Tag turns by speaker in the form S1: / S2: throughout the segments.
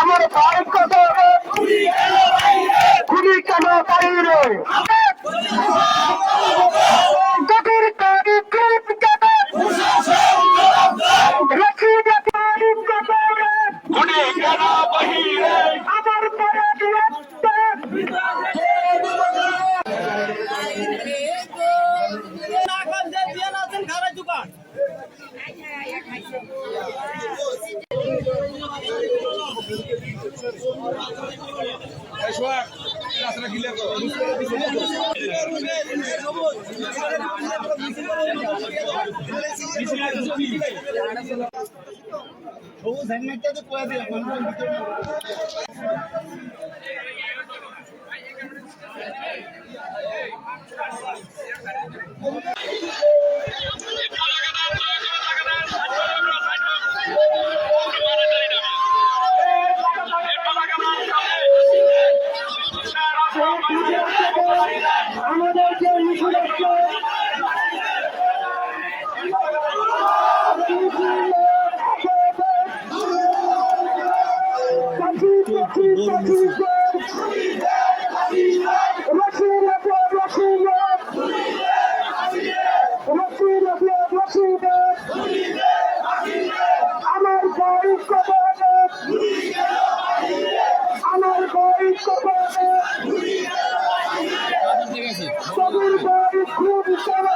S1: আমার ভাই কত খুলি কেন বাইরে
S2: খুনি কেন বাহিরে?
S3: সবুজ হেলমেটটা তো কয়ে দিলাম
S1: আমার বই কবরে আমার বই কবরে কবির বই খুব সবাই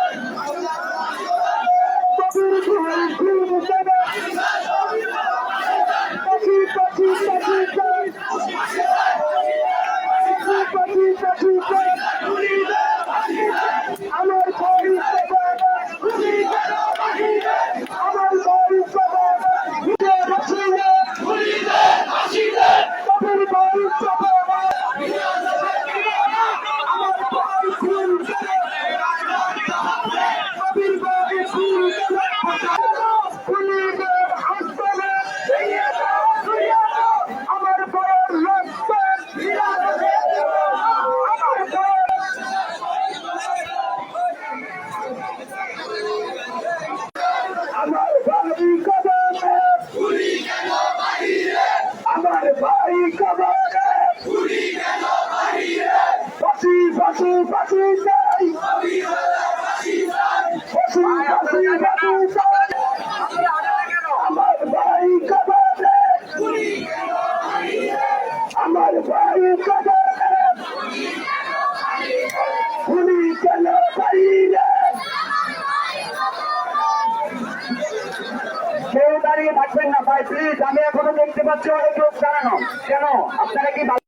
S1: কবির বই কবরে আমার বই খুব কবির বই খুব খুলিদের হাসপাতালে আমার বড় রক্ত আমার বড় আমার ভাই কবরে আমার ভাই কবরে ফাঁসি কেউ দাঁড়িয়ে থাকবেন না ভাই প্লিজ আমি এখনও দেখতে পাচ্ছি অনেক লোক দাঁড়ানো। কেন? আপনারা কি